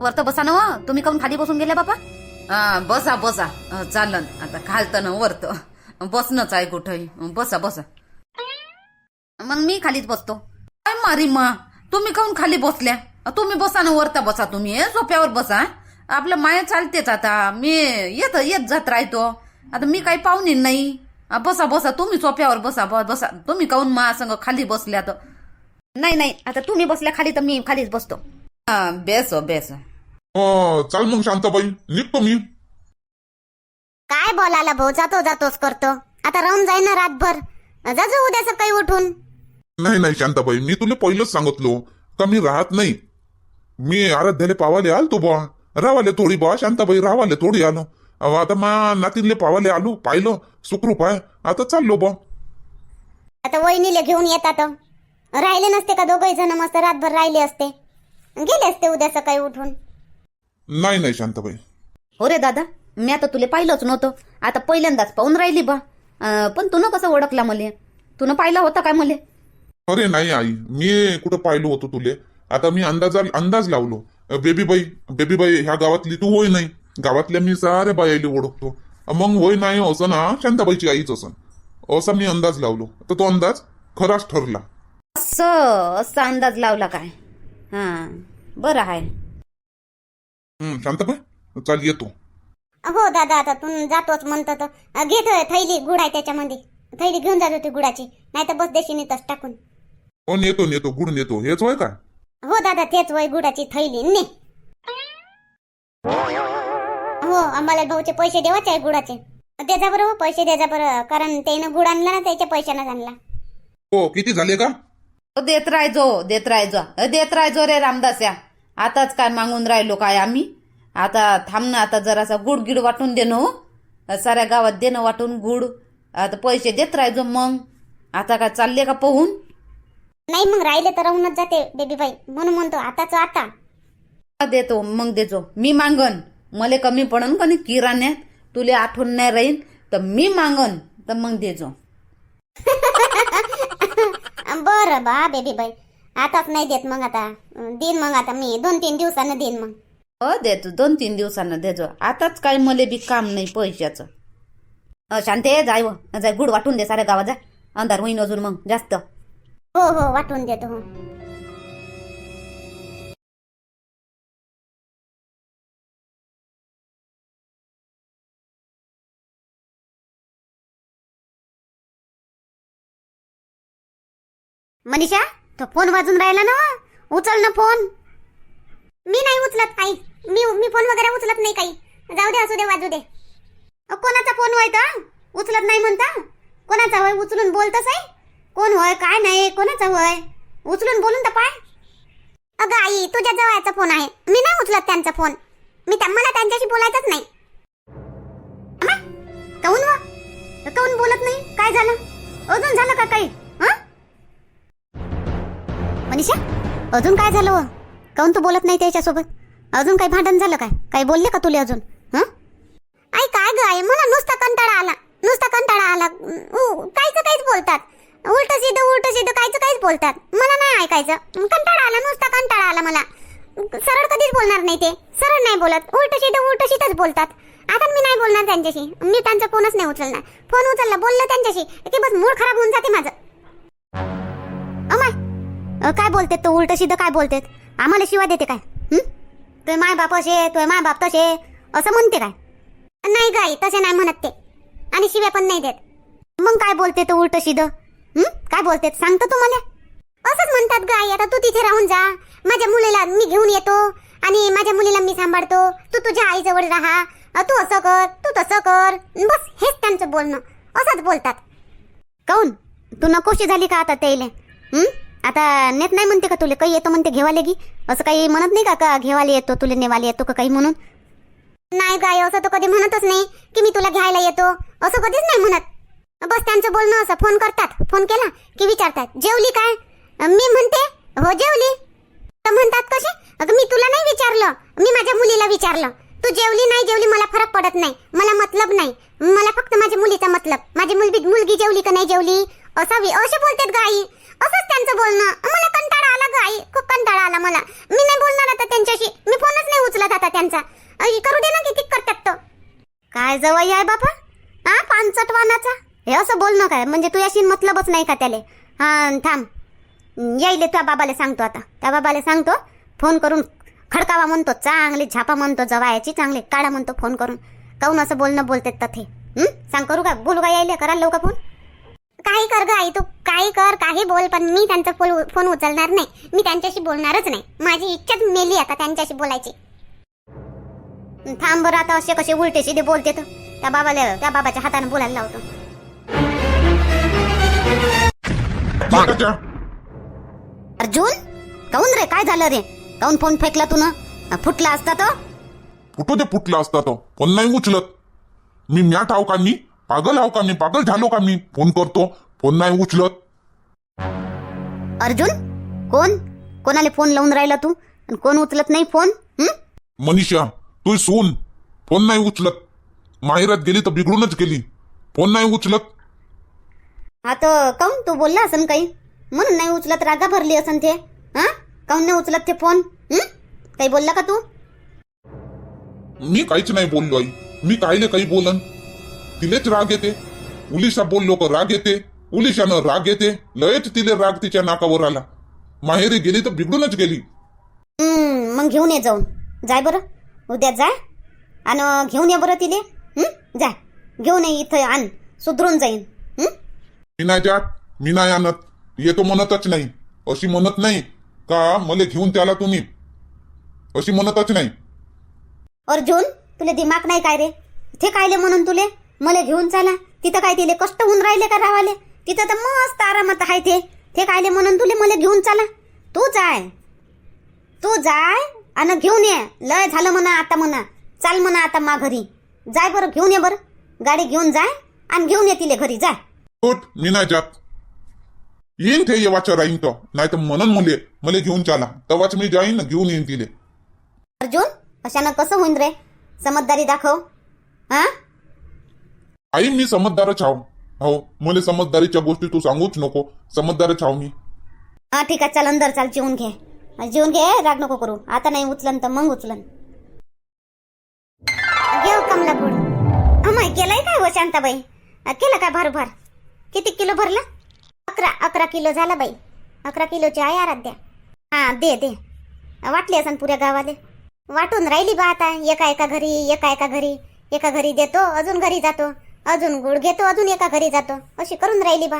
वरत बसा ना हो. तुम्ही काऊन खाली बसून गेले बापा? हा, बसा बसा. चालन. आता खालतं ना वरत. बसणंच आहे कुठंही. बसा बसा. मग मी खालीच बसतो. काय मारी मा तुम्ही काऊन खाली बसल्या? तुम्ही बसा ना वरता बसा तुम्ही. हे सोप्यावर बसा आपलं माया चालतेच आता. मी येत येत जात राहतो. आता मी काही पाहुणे नाही. बसा बसा. तुम्ही सोप्यावर बसा बसा. तुम्ही काऊन मा संग खाली बसल्या तर नाही नाही. आता तुम्ही बसल्या खाली तर मी खालीच बसतो. हा, बेस हो, बेस अं, चाल मग शांताबाई. निघतो मी. काय बोलायला भाऊ? जातो जातोच करतो. आता राहून जाईन ना रातभर. जाजो उद्या सकाळी उठून. नाही नाही शांताबाई. मी तुला पहिलंच सांगितलो का मी राहत नाही. मी आराध्याले पावाले आलतो बा रावाले थोडी बा शांताबाई. रावाले थोडी आलो. अहो, आता मा नातीनले पावाले आलो पाहिलं. सुखरूप आहे. आता चाललो बा आता वहिनीले घेऊन येतात. राहिले नसते का दोघही जण? मस्त रातभर राहिले असते. गेले असते उद्या सकाळी उठून. नाही नाही शांताबाई. हो रे दादा मी आता तुला पाहिलंच नव्हतं. आता पहिल्यांदाच पाहून राहिली बा. अं, पण तू कसं ओळखला मले. तुनं पाहिलं होतं काय मले? अरे नाही आई. मी कुठं पाहिलो होतो तुले? आता मी अंदाजा अंदाज लावलो. बेबीबाई बेबीबाई ह्या गावातली तू होय नाही? गावातल्या मी साऱ्या बायाले ओळखतो. मग होय नाही असं ना शांताबाईची आईच असं. असा मी अंदाज लावलो. तर तो अंदाज खराच ठरला. असं असा अंदाज लावला काय? हा बरं आहे हं, शांताबाई चाल येतो. हो दादा आता तू जातोच म्हणतो तर. घेतोय थैली गुड आहे त्याच्यामध्ये. थैली घेऊन जात होती गुडाची नाही तर बस देशी तस टाकून. हो नेतो नेतो गुड नेतो. हेच होय काय हो दादा तेच वय गुडाची थैली. ने. हो आम्हाला भाऊचे पैसे देवाचे आहे गुडाचे द्याजा बरं हो पैसे द्याजा बरं. कारण त्यानं गुड आणला ना त्याच्या पैशानं आणला. हो किती झाले का? देत राहायचो देत राहायचो देत राहायचो रे रामदास या. आताच काय मागून राहिलो काय आम्ही? आता थांब ना आता जरासा गुड गिड वाटून दे हो. साऱ्या गावात देणं वाटून गुड. आता पैसे देत राहायचो मग. आता काय चालले का पोहून? नाही मग राहिले तर राहूनच जाते बेबीबाई म्हणून म्हणतो आताच आता. देतो मग देतो. मी मागन. मले कमी पडन का नाही किराण्यात? तुले आठवण नाही राहील तर मी मागन. तर मग देजो. बरं बा बेबीबाई आताच नाही देत मग आता. देईन मग आता मी. दोन तीन दिवसानं देईन मग. हो देतो. दोन तीन दिवसानं देजो. आताच काय मले बी काम नाही पैशाचं. अ, शांते जाय व जाय गुड वाटून दे साऱ्या गावात जा. अंधार होईन अजून मग जास्त. हो हो वाटून देतो हो. मनीषा? तो फोन वाजून राहिला ना उचल ना फोन. मी नाही उचलत काही. मी मी फोन वगैरे उचलत नाही काही. जाऊ दे असू दे वाजू दे. अ, कोणाचा फोन होय तर? उचलत नाही म्हणता? कोणाचा होय? उचलून बोलतच आहे? कोण होय काय नाही कोणाचा होय? उचलून बोलून तर पाय. अगं आई तुझ्या जवळचा फोन आहे. मी नाही उचलत त्यांचा फोन. मी मला त्यांच्याशी बोलायचंच नाही. काऊन वा? व बोलत नाही? काय झालं? अजून झालं का काही? हं? अजून काय झालं व? तू बोलत नाही त्याच्यासोबत? अजून काही भांडण झालं काय? काही बोलले का तुला अजून? हं? आई काय ग मला नुसता कंटाळा आला. नुसता कंटाळा आला. काहीच काहीच बोलतात. उलट सीधं उलट सीधं काहीच काहीच बोलतात. मला नाही ऐकायचं. कंटाळा आला नुसता कंटाळा आला मला. सरळ कधीच बोलणार नाही ते. सरळ नाही बोलत. उलट सीधं उलट सीधंच बोलतात. आता मी नाही बोलणार त्यांच्याशी. मी त्यांचा फोनच नाही उचलणार. फोन उचलला बोललं त्यांच्याशी. की बस मूड खराब होऊन जाते माझं. अ, काय बोलतेत तो? उलट सिद्ध काय बोलतेत? आम्हाला शिवा देते काय? हं? तुझे माय बाप असे तुझे माय बाप तसे असं म्हणते काय? नाही गाई तसे नाही म्हणत ते. आणि शिव्या पण नाही देत. मग काय बोलते तो उलट सिद्ध? हं? काय बोलते सांगतो तू मला असंच म्हणतात गाई आता तू तिथे राहून जा. माझ्या मुलीला मी घेऊन येतो. आणि माझ्या मुलीला मी सांभाळतो. तू तुझ्या आईजवळ राहा. अ, तू असं कर तू तसं कर. बस हेच त्यांचं बोलणं. असंच बोलतात. काऊन? तू नकोशी झाली का आता त्याले हं? आता नेत नाही म्हणते का तुले? काही येतो म्हणते घेवाले की? असं काही म्हणत नाही का का घेवाले येतो तुले नेवाले येतो का काही म्हणून? नाही गाय असं तर कधी म्हणतच नाही की मी तुला घ्यायला येतो. असं कधीच नाही म्हणत. बस त्यांचं बोलणं असं. फोन करतात. फोन केला की विचारतात जेवली काय? मी म्हणते. हो जेवली. तर म्हणतात कसे? अगं मी तुला नाही विचारलं. मी माझ्या मुलीला विचारलं. तू जेवली नाही जेवली मला फरक पडत नाही. मला मतलब नाही. मला फक्त माझ्या मुलीचा मतलब. माझी मुलगी मुलगी जेवली का नाही जेवली? असावी. असे बोलतात गाई. असंच त्यांचं बोलणं. मला कंटाळा आला ग आई. खूप कंटाळा आला मला. मी नाही बोलणार आता त्यांच्याशी. मी फोनच नाही उचलत आता त्यांचा. करू दे ना किती करतात तो. काय जवळ आहे बापा हा पानसट वानाचा हे असं बोलणं काय? म्हणजे तुझ्याशी मतलबच नाही का त्याले? हा थांब. यायले तुझ्या बाबाला सांगतो आता. त्या बाबाला सांगतो फोन करून खडकावा म्हणतो चांगली झापा म्हणतो जवायची चांगले काढा म्हणतो फोन करून. काऊन असं बोलणं बोलतात तथे हं? सांग करू का? बोलू का यायले? करा लवकर फोन. काही कर ग आई तू काही कर काही बोल पण मी त्यांचा फोन फोन उचलणार नाही. मी त्यांच्याशी बोलणारच नाही. माझी इच्छाच मेली आता त्यांच्याशी बोलायची. थांब बरं आता असे कसे उलटे सिधे बोलते तर. त्या बाबाला त्या बाबाच्या हाताने बोलायला लावतो. अर्जुन काऊन रे? काय झालं रे? काऊन फोन फेकला तू ना? फुटला असता तो? फुटू दे फुटला असता तो? फोन नाही उचलत. मी का मी पागल आहो का मी? पागल झालो का मी? फोन करतो. फोन नाही उचलत. अर्जुन? कोण? कोणाला फोन लावून राहिला तू? आणि कोण उचलत नाही फोन? हं? मनीषा तू सून. फोन नाही उचलत. माहेरात गेली तर बिघडूनच गेली. फोन नाही उचलत. आता काऊन तू बोलला असन काही? म्हणून नाही उचलत रागा भरली असन ते. हा? काऊन नाही उचलत ते फोन? हं? काही बोलला का तू? मी काहीच नाही बोललो आई. मी कायले काही बोलन? तिलेच राग येते. उलिशा बोललो का राग येते. उलिशानं राग येते. लयच तिले राग तिच्या नाकावर आला. माहेरी गेली तर बिघडूनच गेली. मग घेऊन ये जाऊन. जाय बरं. उद्या जाय आणि घेऊन ये बरं तिले. हं? जाय घेऊन ये इथं आण. सुधरून जाईन. हं? मी नाही जात. मी नाही आणत. येतो म्हणतच नाही. अशी म्हणत नाही. का मला घेऊन त्याला तुम्ही? अशी म्हणतच नाही. अर्जुन तुले दिमाग नाही काय रे? ते कायले म्हणून तुले? मला घेऊन चाला. तिथं काय तिले कष्ट होऊन राहिले का रावाले? तिथं तर मस्त आरामात आहे ते. ते कायले म्हणून तुले मला घेऊन चाला. तू जाय. तू जाय आणि घेऊन ये. लय झालं म्हणा आता म्हणा. चाल म्हणा आता मा घरी. जाय बरं घेऊन ये बरं. गाडी घेऊन जाय आणि घेऊन ये तिले घरी. जाय उठ मी नाही जात. येईन ते येवाच्या राहीन तो. नाही तर म्हणून मुले मला घेऊन चाला. तेव्हाच मी जाईन ना घेऊन येईन तिले. अर्जुन अशानं कसं होईन रे? समजदारी दाखव. हा? आई मी समजदारच आहो. हो मला समजदारीच्या गोष्टी तू सांगूच नको. समजदारच आहो मी. हा ठीक आहे चाल अंदर चाल जेवून घे. जेवून घे राग नको करू. आता नाही उचलन तर मग उचलन. घेऊ हो कमला गुड. अमाय केलाय काय व शांताबाई? केलं काय भर भर किती किलो भरलं? अकरा अकरा किलो झाला बाई. अकरा किलोची आहे आराध्या. हा दे दे. वाटली असन पुऱ्या गावाले. वाटून राहिली बा आता. एका एका घरी एका एका घरी. एका घरी देतो अजून घरी जातो. अजून गुळ घेतो अजून एका घरी जातो. अशी करून राहिली बा.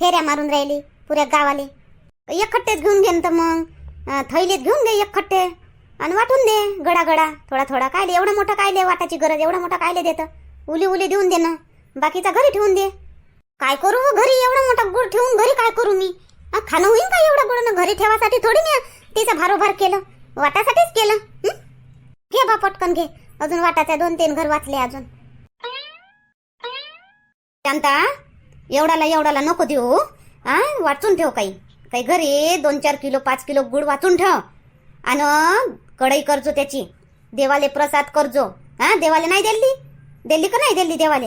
फेऱ्या मारून राहिली पुऱ्या गावाले. एक खट्टेच घेऊन घेन तर मग. थैलीत घेऊन घे एक खट्टे आणि वाटून दे गडा गडा थोडा थोडा कायले एवढं मोठं कायले वाटाची गरज एवढा मोठा कायले देतं. उली उली देऊन दे ना. बाकीचा घरी ठेवून दे. काय करू हो घरी? एवढा मोठा गुळ ठेवून घरी काय करू मी? खाणं होईन का एवढा गुड ना घरी ठेवासाठी थोडी मी तिचं भारोभार केलं. वाटासाठीच केलं. घे बा पटकन घे. अजून वाटाच्या दोन तीन घर वाचले अजून. शांता? एवढाला एवढाला नको देऊ हा? वाचून ठेव काही. काही घरी दोन चार किलो पाच किलो गुड वाचून ठेव. आणि कढई करजो त्याची. देवाले प्रसाद करजो. हा? देवाले नाही दिली? दिली का नाही दिली देवाले?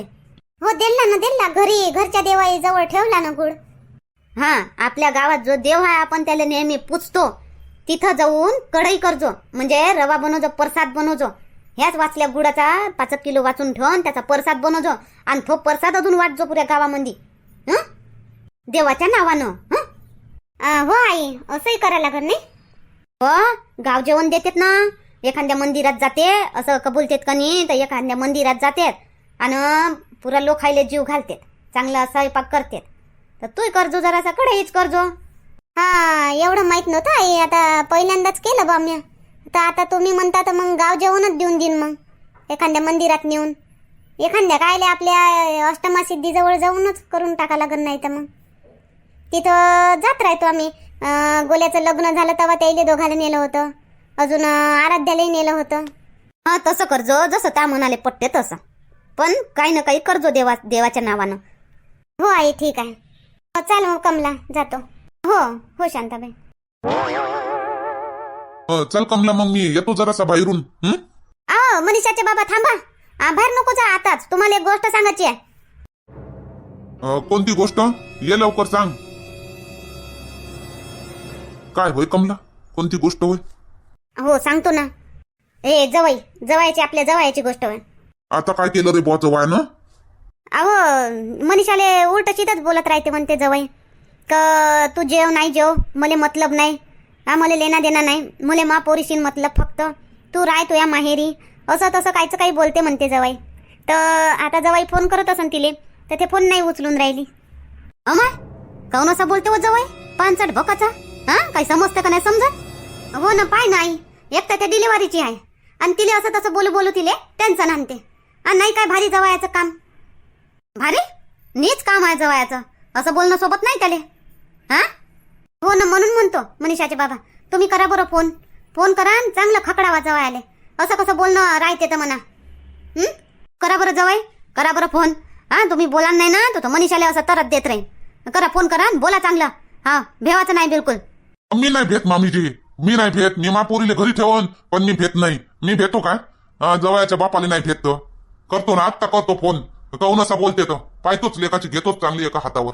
हो दिला ना दिला. घरी घरच्या देवाई जवळ ठेवला ना गुड. हा आपल्या गावात जो देव आहे आपण त्याला नेहमी पुजतो. तिथं जाऊन कढई करजो. म्हणजे रवा बनवजो प्रसाद बनवजो. ह्याच वाचल्या गुडाचा पाच एक किलो वाचून ठेवून त्याचा प्रसाद बनवजो आणि तो प्रसाद अजून वाटजो पुऱ्या गावामध्ये हं? देवाच्या नावानं हं? हो आई असंही करायला लागत नाही? हो गाव जेवण देतात ना. एखाद्या मंदिरात जाते असं कबूलतेत कनी का नाही तर एखाद्या मंदिरात जातात आणि पुरा लोक खायले जीव घालतात. चांगला स्वयंपाक करतात. तर तू करजो जरासा कडेच करजो. हा एवढं माहीत नव्हतं आई आता पहिल्यांदाच केलं बा मी. तर आता तुम्ही म्हणता तर मग गाव जेवणच देऊन देईन मग. एखाद्या मंदिरात नेऊन. एखाद्या कायले आपल्या अष्टमा सिद्धीजवळ जाऊनच करून टाका लागत नाही तर मग. तिथं जात राहतो आम्ही. गोल्याचं लग्न झालं तेव्हा त्याला दोघाला नेलं होतं. अजून आराध्यालाही नेलं होतं. हा तसं करजो जसं त्या म्हणाले पटते तसं. पण काही ना काही करजो देवा देवाच्या नावानं. हो आई ठीक आहे. हो, चाल मग कमला जातो. हो हो शांताबाई. अं, चल कमला मग मी येतो जरासा बाहेरून. हं? आ मनीषाचे बाबा थांबा. आ, बाहेर नको जा आताच. तुम्हाला एक गोष्ट सांगायची आहे. अं, कोणती गोष्ट? ये लवकर सांग. काय होय कमला? कोणती गोष्ट होय? हो सांगतो ना. ए जवाई. जवायची आपल्या जवायची गोष्ट होय. आता काय केलं रे बुवा जवायनं अहो मनीषाले उलट चितच बोलत राहते म्हणते जवाई. क तू जेव नाही जेव. मले मतलब नाही. हा मला लेना देना नाही. मुले मा पोरीशीन मतलब फक्त. तू राय तुया या माहेरी. असं तसं कायचं काही बोलते म्हणते जवाई. तर आता जवाई फोन करत असन तिले तर ते फोन नाही उचलून राहिली. अमाय काऊन असं बोलते हो जवाई? पानसट भकाचा? हा काही समजतं का नाही समजत? हो ना पाय नाही एक तर त्या डिलिव्हरीची आहे. आणि तिले असं तसं बोलू बोलू तिले टेन्शन आणते. आणि नाही काय भारी जवायाचं काम? भारी? नीच काम आहे जवळचं असं बोलणं सोबत नाही त्याले. हा? हो ना म्हणून म्हणतो मनीषाचे बाबा. तुम्ही करा बरं फोन. फोन करा आणि चांगलं खकडा वाजवा आले. असं कसं बोलणं राहते तर म्हणा. करा बरं जवळ. करा बरं फोन. हा तुम्ही बोला नाही ना तो तो मनीषाला असं तरत देत राहील करा फोन करा बोला चांगलं. हा भेवाचं नाही बिलकुल. मी नाही भेट मामीजी. मी नाही भेट. मी मापोरीले घरी ठेवन पण मी भेट नाही. मी भेटतो काय जवळच्या बापाला नाही भेटतो. करतो ना आत्ता करतो फोन. कौन असा बोलते तर पाहतोच लेखाची घेतोच चांगली एका हातावर.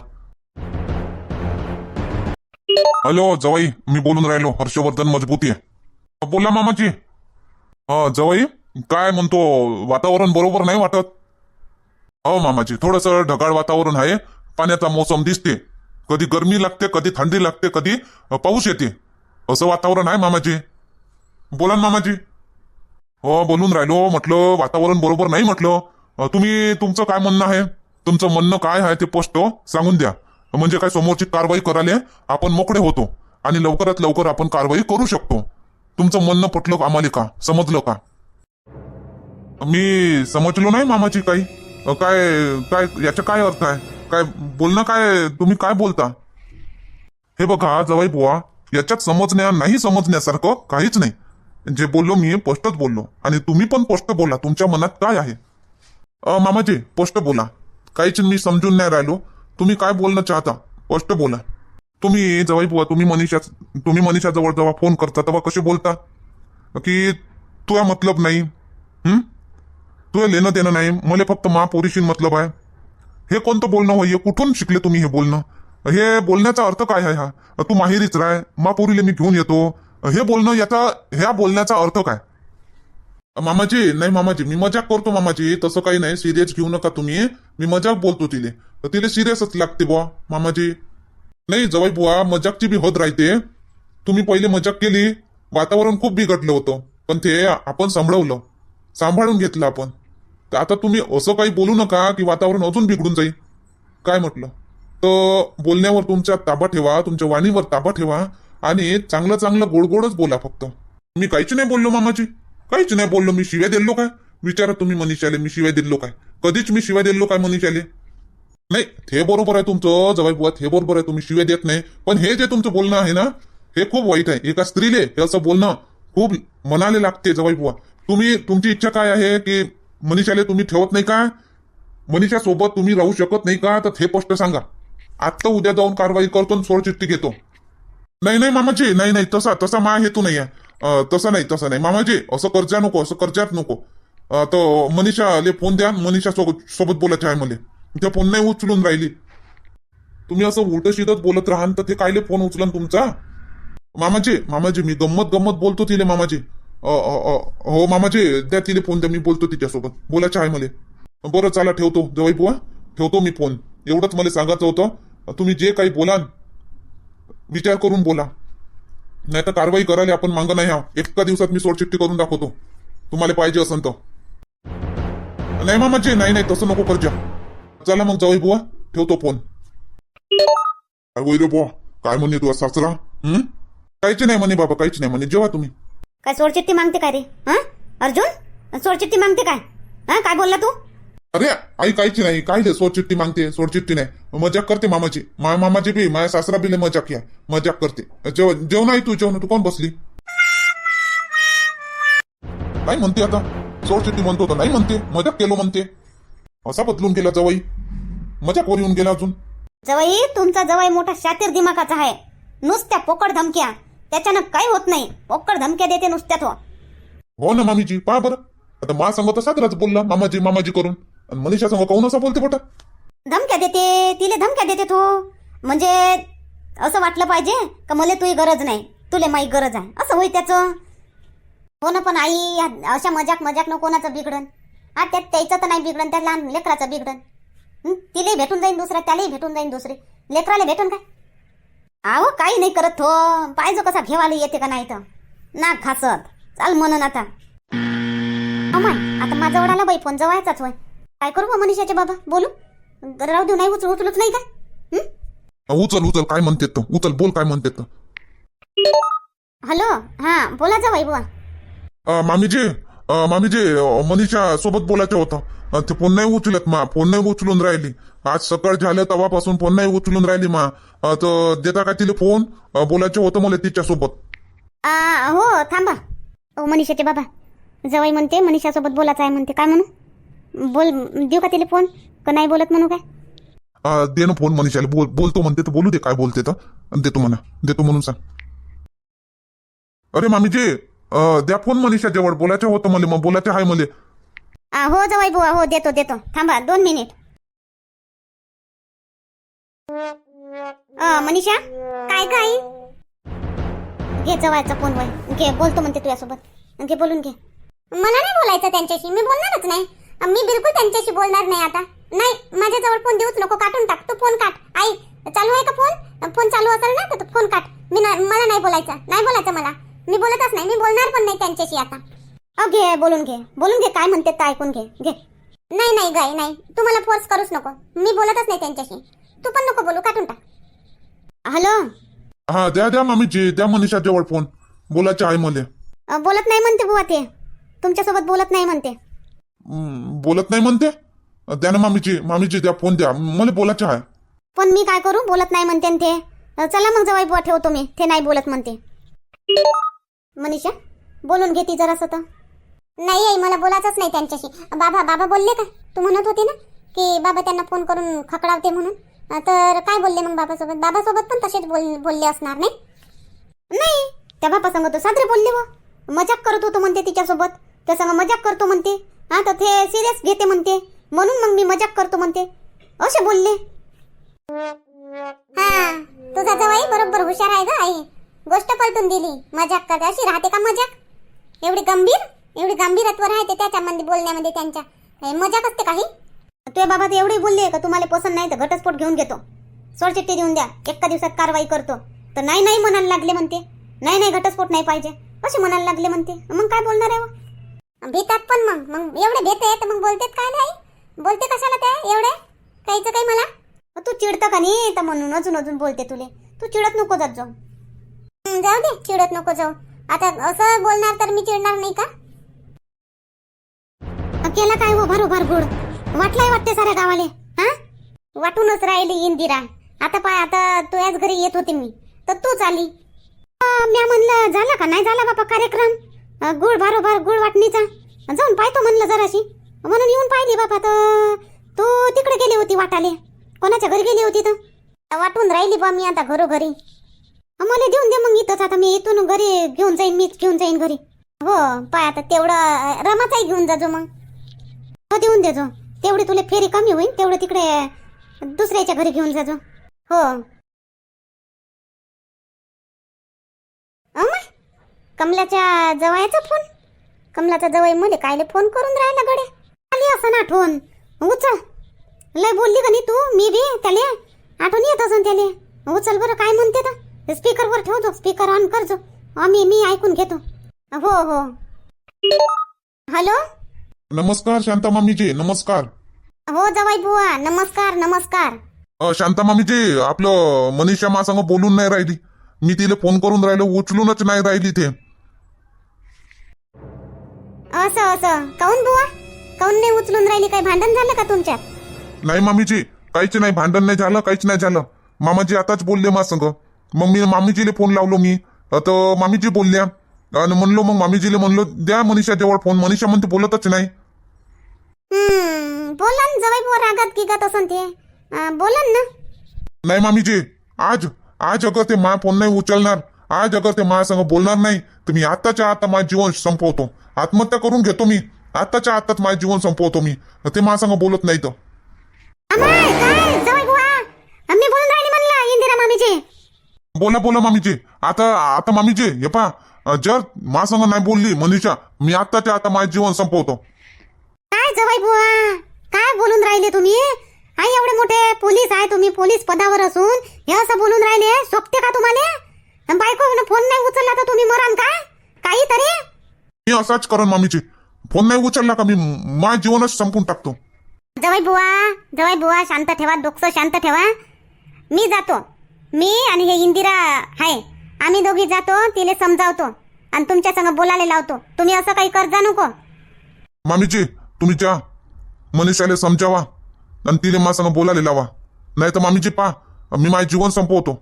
हॅलो जवाई मी बोलून राहिलो. हर्षवर्धन मजबूती आहे. बोला मामाजी. हा जवाई काय म्हणतो वातावरण बरोबर नाही वाटत? हो मामाजी थोडस ढगाळ वातावरण आहे. पाण्याचा मोसम दिसते. कधी गरमी लागते कधी थंडी लागते कधी पाऊस येते. असं वातावरण आहे मामाजी. बोला ना मामाजी. हो बोलून राहिलो म्हटलं वातावरण बरोबर नाही म्हटलं. तुम्ही तुमचं काय म्हणणं आहे? तुमचं म्हणणं काय आहे ते पोस्ट सांगून द्या. म्हणजे काय समोरची कारवाई करायला आपण मोकळे होतो आणि लवकरात लवकर आपण कारवाई करू शकतो. तुमचं म्हणणं पटलं आम्हाला का समजलं का? मी समजलो नाही मामाची काही. काय काय याचा काय अर्थ आहे? काय बोलणं काय तुम्ही काय बोलता? हे बघा जवाई बुवा याच्यात समजण्या नाही समजण्यासारखं काहीच नाही. जे बोललो मी स्पष्टच बोललो. आणि तुम्ही पण स्पष्ट बोला तुमच्या मनात काय आहे? मामाजी स्पष्ट बोला. काहीच मी समजून नाही राहिलो. तुम्ही काय बोलणं चाहता? स्पष्ट बोला. तुम्ही जवळ बुवा तुम्ही मनीषा तुम्ही मनीषा जवळ जेव्हा फोन करता तेव्हा कसे बोलता? की तुया मतलब नाही. तुला लेणं देणं नाही. मला फक्त महापोरीशी मतलब आहे. हे कोणतं बोलणं होय? कुठून शिकले तुम्ही हे बोलणं? हे बोलण्याचा अर्थ काय आहे हा? तू माहेरीच राय मापोरीले मी घेऊन येतो. हे बोलणं याचा ह्या बोलण्याचा अर्थ काय? मामाजी नाही मामाजी मी मजाक करतो मामाजी तसं काही नाही सिरियस घेऊ नका तुम्ही. मी मजाक बोलतो तिले. तर तिले सिरियसच लागते बुवा मामाजी. नाही जवाई बुवा मजाकची बी होत राहते. तुम्ही पहिले मजाक केली वातावरण खूप बिघडलं होतं. पण ते आपण सांभाळवलं. सांभाळून घेतलं आपण. तर आता तुम्ही असं काही बोलू नका की वातावरण अजून बिघडून जाईल. काय म्हटलं? तर बोलण्यावर तुमच्या ताबा ठेवा तुमच्या वाणीवर ताबा ठेवा आणि चांगलं चांगलं गोड गोडच बोला फक्त. मी काहीच नाही बोललो मामाजी. काहीच नाही बोललो मी शिव्या दिलो काय? विचारा तुम्ही मनीषाले मी शिव्या दिलो काय? कधीच मी शिव्या दिलो काय मनीषाले? नाही हे बरोबर आहे तुमचं जवाई बुवा हे बरोबर आहे तुम्ही शिव्या देत नाही. पण हे जे तुमचं बोलणं आहे ना हे खूप वाईट आहे. एका स्त्रीले हे असं बोलणं खूप मनाले लागते जवाई बुवा. तुम्ही तुमची इच्छा काय आहे की मनीषाले तुम्ही ठेवत नाही का? मनीषा सोबत तुम्ही राहू शकत नाही का? तर हे स्पष्ट सांगा. आत्ता उद्या जाऊन कारवाई करतो आणि सोड चिठ्ठी घेतो. नाही नाही मामाजी नाही नाही तसा तसा मा हेतू नाही आहे तसं नाही तसं नाही. मामाजी असं कर्जा नको असं कर्जात नको. तर मनीषाले फोन द्या मनीषा सोबत सोबत बोलायचं आहे मला त्या फोन नाही उचलून राहिली. तुम्ही असं उलट शिदत बोलत राहाल तर ते कायले फोन उचलन तुमचा? मामाजी मामाजी मी गंमत गंमत बोलतो तिले मामाजी. हो मामाजी द्या तिले फोन द्या मी बोलतो तिच्यासोबत. बोलायचं आहे मला बरं चला ठेवतो. जवाई बुवा ठेवतो मी फोन. एवढंच मला सांगायचं होतं. तुम्ही जे काही बोलाल विचार करून बोला. नाही तर कारवाई करायला आपण मागं नाही हा एका दिवसात मी सोडचिठ्ठी करून दाखवतो. तुम्हाला पाहिजे असन तर. नाही मामाजी नाही नाही तसं नको करजा चला मग जाऊ बुवा. ठेवतो फोन. होई रे बुवा? काय म्हणे तुझा सासरा? हम्म काहीच नाही म्हणे बाबा काहीच नाही म्हणे. जेव्हा तुम्ही. काय सोडचिठ्ठी मागते काय रे? हा? अर्जुन सोडचिठ्ठी मागते काय? हा? काय बोलला तू? अरे आई काहीच नाही. काय ते? सोडचिठ्ठी मागते. सोडचिठ्ठी नाही. मजाक करते मामाची. मा मामाची बी माझ्या सासरा बी मजाक या मजाक करते. जेव जेवण आहे तू जेवण. तू कोण बसली? काय म्हणते आता. सोडचिठ्ठी म्हणतो तर नाही म्हणते. मजाक केलो म्हणते. असा बदलून गेला जवाई. मजाक वर येऊन गेला अजून. जवाई तुमचा जवाई मोठा शातीर दिमागाचा आहे. नुसत्या पोकळ धमक्या. त्याच्यानं काही होत नाही. पोकळ धमक्या देते नुसत्या तो. हो ना मामीजी. पहा बरं. आता मा संग तर साजराच बोलला मामाजी मामाजी करून. मनीषा संग काऊन असा बोलते पोटा? धमक्या देते तिले धमक्या देते तो. म्हणजे असं वाटलं पाहिजे का मला तुही गरज नाही तुले माही गरज आहे. असं होई त्याचं. हो ना पण आई अशा मजाक मजाक न कोणाचं बिघडन. हा त्यात त्याचं तर नाही बिघडन त्या लहान लेकराचं बिघडन. हं? तिलाही भेटून जाईन दुसरा त्यालाही भेटून जाईन दुसरे. लेकराला भेटून काय? आहो काही नाही करत हो पाहिजे कसा घेवायला येते का नाही तर. ना खासत. चाल म्हणून आता. अमाय आता माझा वडाला बाई फोन जवळचाच होय. काय करू बा मनीषाचे बाबा? बोलू? राहू देऊ नाही उचलू उचलूच नाही का? उचल उचल काय म्हणते उचल बोल काय म्हणते हॅलो हा बोला जावाई बुवा अं, मामीजी मामीजी मनीषा सोबत बोलायचं होतं. ते फोन नाही उचलत मा फोन नाही उचलून राहिली. आज सकाळ झालं तेव्हापासून फोन नाही उचलून राहिली मा. तर देता का तिला फोन? बोलायचं होतं मला तिच्यासोबत. आ, हो थांबा. मनीषाचे बाबा. जवाई म्हणते मनीषासोबत बोलायचं आहे म्हणते. काय म्हणू? बोल देऊ का तिला फोन? का नाही बोलत म्हणू काय? दे ना फोन मनीषाला. बोल बोलतो म्हणते तर बोलू दे काय बोलते तर. देतो म्हणा. देतो म्हणून सांग. अरे मामीजी अं, द्या फोन मनीषा जवळ बोलायचं होतं मला मग बोलायचं आहे मला. आ, हो जवाई बुवा. हो देतो देतो. थांबा दोन मिनिट. अ, मनीषा काय काय घे जवायचा फोन वय. घे बोलतो म्हणते तुझ्यासोबत. घे बोलून घे. मला नाही बोलायचं त्यांच्याशी. मी बोलणारच नाही. मी बिलकुल त्यांच्याशी बोलणार नाही आता. नाही माझ्याजवळ फोन देऊच नको काटून टाक. तू फोन काट. आई चालू आहे का फोन फोन चालू असेल ना तर तू फोन काट. मी मला नाही बोलायचं. नाही बोलायचं मला. मी बोलतच नाही. मी बोलणार पण नाही त्यांच्याशी आता. अ घे बोलून घे. बोलून घे काय म्हणते ते ऐकून घे. घे. नाही नाही गाई नाही. तू मला फोर्स करूच नको. मी बोलतच नाही त्यांच्याशी. तू पण नको बोलू काटून टाक. हॅलो? हा द्या द्या मामीजी. द्या मनीषा जवळ फोन बोलायचं आहे मला बोलत नाही म्हणते बुवा ते. तुमच्यासोबत बोलत नाही म्हणते. हम्म, बोलत नाही म्हणते? द्या ना मामीची मामीची द्या फोन द्या. मला बोलायचं आहे. पण मी काय करू? बोलत नाही म्हणते न ते. अ, चला मग जवाई बुवा ठेवतो मी. ते नाही बोलत म्हणते. मनीषा बोलून घेते जरासं तर. नाही आई मला बोलायचंच नाही त्यांच्याशी. बाबा बाबा बोलले का? तू म्हणत होती ना की बाबा त्यांना फोन करून खकडावते म्हणून. अ, तर काय बोलले मग बाबासोबत? बाबासोबत पण तसेच बोल बोलले असणार नाही? नाही. त्या बाबा संग तो साजरे बोलले व. मजाक करत होतो म्हणते तिच्यासोबत. त्या संग मजाक करतो म्हणते. हा तर ते सिरियस घेते म्हणते. म्हणून मग मी मजाक करतो म्हणते. असे बोलले. हा तुझा जवाई बरोबर हुशार आहे ग आई. गोष्ट पलटून दिली. मजाक करते. अशी राहते का मजाक? एवढी गंभीर? एवढी गंभीरत्व राहते त्याच्यामध्ये बोलण्यामध्ये त्यांच्या. हे मजाक असते काही? तुझ्या बाबा तर एवढे बोलले का तुम्हाला पसंत नाही तर घटस्फोट घेऊन घेतो. सोडचिट्टी देऊन द्या. एका दिवसात कारवाई करतो. तर नाही नाही म्हणायला लागले म्हणते. नाही नाही घटस्फोट नाही पाहिजे. असे म्हणायला लागले म्हणते. मग काय बोलणार आहे व? भीतात पण मग. मग एवढे भेते तर मग बोलतेत काय नाही बोलते कशाला ते? एवढे? काहीच काही मला? तू चिडतं का नाही? तर म्हणून अजून अजून बोलते तुले. तू चिडत नको जात जाऊ. जाऊ दे चिडत नको जाऊ. आता असं बोलणार तर मी चिडणार नाही का? केला काय हो? भरोभर गुड वाटलाय वाटते साऱ्या गावाले. हा? वाटूनच राहिली इंदिरा. आता पाय आता तुझ्याच घरी येत होती मी. तर तूच आली. मी म्हणलं झाला का? नाही झाला बाबा कार्यक्रम? गुळ भारोभार गुळ वाटणीचा. जाऊन पाहतो म्हणलं जराशी. म्हणून येऊन पाहिली बापा तर तू तिकडे गेली होती वाटाले. कोणाच्या घरी गेली होती तर? वाटून राहिली बा मी आता घरोघरी. मला देऊन दे मग इथंच आता मी इथून घरी घेऊन जाईन मीच घेऊन जाईन घरी. हो पाय आता तेवढं रमाचाही घेऊन जाजो मग. हो देऊन देजो तेवढी तुला फेरी कमी होईल तेवढं तिकडे दुसऱ्याच्या घरी घेऊन जाजो हो. कमलाच्या जवायचा फोन? कमलाचा जवाई मध्ये कायले फोन करून राहिला गडे आली असं आठवण. उचल. लय बोलली का नाही तू मी बी त्याले. आठवण येत असून त्याले. उचल बरं काय म्हणते तर? स्पीकरवर ठेवतो स्पीकर ऑन करजो आम्ही मी ऐकून घेतो. हो हो. हॅलो? नमस्कार शांता मामीजी नमस्कार. हो जवाई बुवा नमस्कार नमस्कार. अ, शांता मामीजी आपलं मनीषा मासंग बोलून नाही राहिली. मी तिला फोन करून राहिलो उचलूनच नाही राहिली ते. असं असं. काऊन बुवा? काऊन नाही उचलून राहिली? काही भांडण झालं का तुमच्यात? नाही मामीजी काहीच नाही. भांडण नाही झालं काहीच नाही झालं. मामाजी आताच बोलले मा संग. मग मी मामीजीले फोन लावलो मी. तर मामीजी बोलल्या. आणि म्हणलो मग मामीजीले म्हणलो द्या मनीषा जवळ फोन. मनीषा म्हणते बोलतच नाही. हम्म बोला ना जवाई बुवा रागात गिगात असन ते. अं, बोला ना. नाही मामीजी आज आज अगर ते मा फोन नाही उचलणार. आज अगर ते मा संग बोलणार नाही तर मी आत्ताच्या आता माझं जीवन संपवतो. आत्महत्या करून घेतो मी. आत्ताच्या आत्ताच माझं जीवन संपवतो मी. ते मा संग बोलत नाही तर बोला बोला मामीजी आता आता मामीजी हे पा जर मा संग नाही बोलली मनीषा मी आत्ताच्या आता माझे जीवन संपवतो. काय जवाई बुवा? काय बोलून राहिले तुम्ही? आई एवढे मोठे पोलीस आहे तुम्ही पोलीस पदावर असून. हे असं बोलून राहिले? सोपते का तुम्हाला? बायको फोन नाही उचलला तर तुम्ही मरान का काही तरी मी असाच करण मामीजी. फोन नाही उचलला का मी? माझे जीवनच संपून टाकतो. जवाई बुवा जवाई बुवा शांत ठेवा डोकं शांत ठेवा. मी जातो. मी आणि हे इंदिरा आहे आम्ही दोघी जातो तिले समजावतो आणि तुमच्या संग बोलायला लावतो. तुम्ही असं काही कर्जा नको. मामीजी तुम्ही त्या मनीषाला समजावा आणि तिने मा संग बोलायला लावा. नाही तर मामीजी पा मी माझे जीवन संपवतो.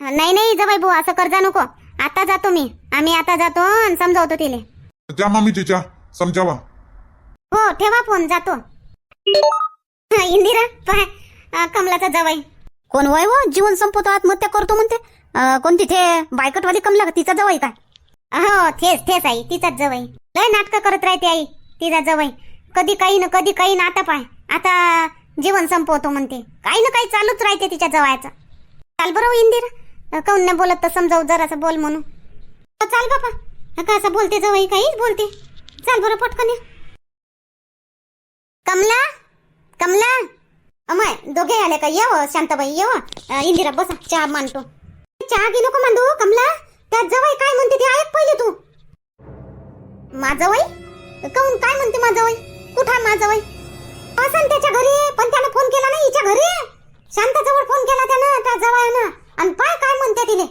नाही नाही जवाई बुवा असं कर्जा नको. आता जातो मी. आम्ही आता जातो आणि समजावतो तिले. मामीजी ज्या समजावा. हो ठेवा फोन जातो. हा, इंदिरा पाय. अं, कमलाचा जवाई. कोण वय व जीवन संपवतो आत्महत्या करतो म्हणते. अं, कोणती ते बायकटवाली कमला का? तिचा जवाई काय हो तेच तेच आई. तिचाच जवाई. लय नाटक करत राहते आई. तिचा जवाई. कधी काही ना कधी काही ना आता पाय. आता जीवन संपवतो म्हणते. काही ना काही चालूच राहते तिच्या जवळचं चाल बरं हो, इंदिरा. काऊन काहून नाही बोलत तर समजावू जरासं बोल म्हणून. चाल बापा. का असं बोलते जवळ? काहीच बोलते. चाल बरं पटकन कमला? कमला? अमय दोघे आले का? येव हो, शांताबाई येव हो. इंदिरा बसा. चहा मांडतो. चहा घे नको मांडू हो, कमला. त्यात जवळ काय म्हणते ते ऐक पहिले तू. माझावाई काऊन काय म्हणते माझावाई कुठं आहे वय असं त्याच्या घरी पण त्यानं फोन केला नाही हिच्या घरी. शांताजवळ फोन केला त्यानं त्या ना आणि पाय काय म्हणते तिने?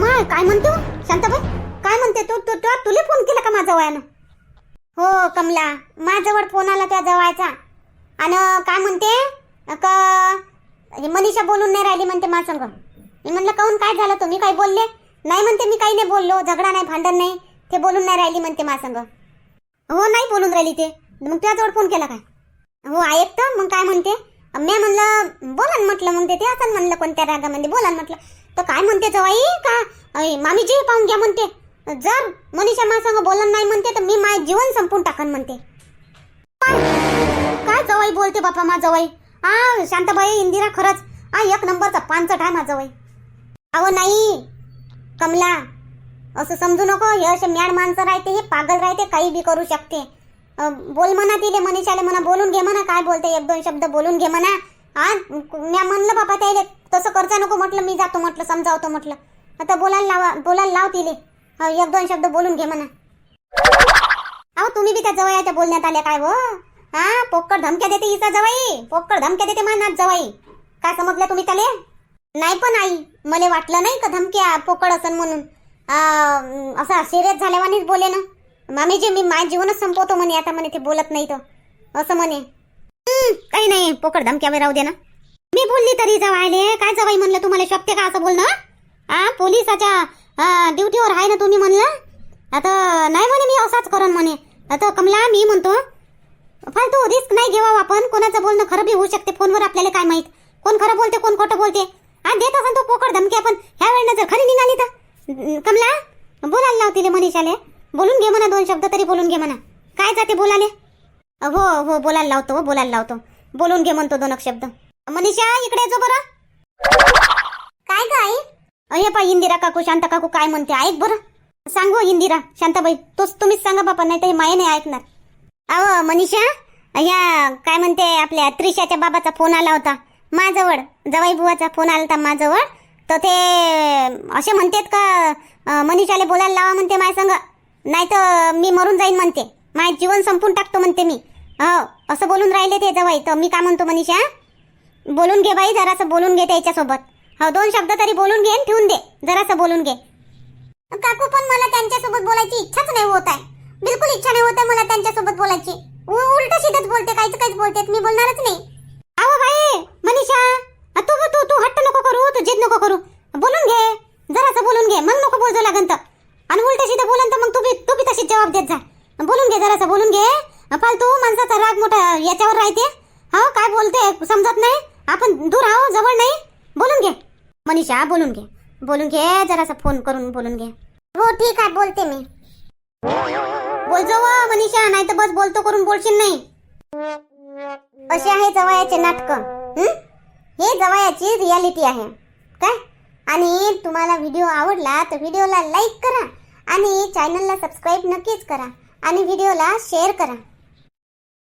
माय काय म्हणते? हो, शांताबाई काय म्हणते तू? तू तू- तुले फोन केला का माझ्या वयानं? हो कमला. माझ्यावर फोन आला त्या जवळचा. आणि काय म्हणते? क हे मनीषा बोलून नाही राहिली म्हणते मा संग. मी म्हणलं काहून काय झालं तुम्ही काय बोलले? नाही म्हणते मी काही नाही बोललो. झगडा नाही भांडण नाही. ते बोलून नाही राहिली म्हणते मा संग. हो नाही बोलून राहिली ते. मग तुझ्याजवळ फोन केला काय? हो ऐक तर. मग काय म्हणते? मी म्हणलं बोला म्हटलं मग ते ते असं म्हणलं कोणत्या रागामध्ये बोला म्हटलं. तर काय म्हणते जवाई का? अय, मामीजी पाहून घ्या म्हणते. जर मनीषा मा संग बोलत नाही म्हणते तर मी माझे जीवन संपून टाकन म्हणते. काय जवाई बोलते बापा मा जवाई आ शांताबाई इंदिरा खरंच. आ एक नंबरचा पानचट आहे माझा जवाई अहो नाही. कमला असं समजू नको हे असे म्याड माणसं राहते हे पागल राहते काही बी करू शकते. बोल म्हणा तिले मनीषाले म्हणा बोलून घे म्हणा काय बोलते एक दोन शब्द बोलून घे म्हणा. हा म्या म्हणलं बाबा त्याले तसं करता नको म्हटलं मी जातो म्हटलं समजावतो म्हटलं. आता बोलायला लावा बोलायला लाव तिले. एक दोन शब्द बोलून घे म्हणा. अहो तुम्ही बी त्या जवळच्या बोलण्यात आल्या काय वो हा पोक्कड धमक्या देते हिचा जवाई पोक्कड धमक्या देते माझ्या जवाई. काय समजलं तुम्ही त्याले? नाही पण आई मला वाटलं नाही का धमक्या पोकळ असन म्हणून. असं सिरियस झाल्यावानीच बोले ना मामीजी मी माझ्या जीवनच संपवतो म्हणे आता म्हणे ते बोलत नाही तर असं म्हणे. काही नाही पोकळ धमक्यावर राहू दे ना. मी बोलली तरी जवायले काय जवाई म्हणलं तुम्हाला शक्य का असं बोलणं? हा पोलिसाच्या ड्युटीवर आहे ना तुम्ही म्हणलं? आता नाही म्हणे मी असाच करण म्हणे. आता कमला मी म्हणतो फालतू रिस्क नाही घेवा आपण. कोणाचं बोलणं खरं बी होऊ शकते फोनवर आपल्याला काय माहीत? कोण खरं बोलते कोण खोटं बोलते? हा देत असं तो पोकळ धमकी आपण. ह्या वेळेला जर खरी निघाली तर. कमला बोलायला लावतील मनीषाले. बोलून घे म्हणा दोन शब्द तरी बोलून घे म्हणा. काय जाते बोलाले? हो हो बोलायला लावतो हो, बोलायला लावतो. बोलून घे म्हणतो दोन शब्द. मनीषा इकडे ये जो बरं. काय काय अरे पा इंदिरा काकू शांता काकू काय म्हणते ऐक बरं. सांगू इंदिरा शांताबाई तोच तुम्हीच सांगा बापा नाही तर माये नाही ऐकणार. अहो मनीषा या काय म्हणते आपल्या त्रिशाच्या बाबाचा फोन आला होता. माझ्याजवळ जवाई बुवाचा फोन आला होता माझ्याजवळ. तर ते असे म्हणतात का मनीषाला बोलायला लावा म्हणते माझ्या संग. नाही तर मी मरून जाईन म्हणते. माझे जीवन संपून टाकतो म्हणते मी. हो असं बोलून राहिले ते जवाई तर मी काय म्हणतो मनीषा? बोलून घे बाई जरासं बोलून घे त्याच्यासोबत. हो दोन शब्द तरी बोलून घे ठेवून दे. जरासं बोलून घे. काकू पण मला त्यांच्यासोबत बोलायची इच्छाच नाही होत आहे. बिलकुल इच्छा नाही होत आहे मला त्यांच्यासोबत बोलायची. उलट सीधच बोलते काहीच काहीच बोलते मी बोलणारच नाही अहो बाई मनीषा अ, तू तू तू हट्ट नको करू तू जिद नको करू बोलून घे जरासं बोलून घे मग नको बोलतो लागन तर आणि उलट सीधं बोलन तर मग तू बी तू बी तशीच जबाब देत जा बोलून घे जरासं बोलून घे फालतू माणसाचा राग मोठा याच्यावर राहते हो काय बोलते समजत नाही आपण दूर आहो जवळ नाही बोलून घे मनीषा बोलून घे. बोलून घे जरासा फोन करून बोलून घे. हो ठीक आहे बोलते मी. बोल जो हो, मनीषा नाही तर बस बोलतो करून बोलशील नाही. असे आहे जवयाचे नाटक हे? जवयाची रियालिटी आहे. काय? आणि तुम्हाला व्हिडिओ आवडला तर व्हिडिओला लाईक करा आणि चॅनलला सबस्क्राईब नक्कीच करा आणि व्हिडिओला शेअर करा.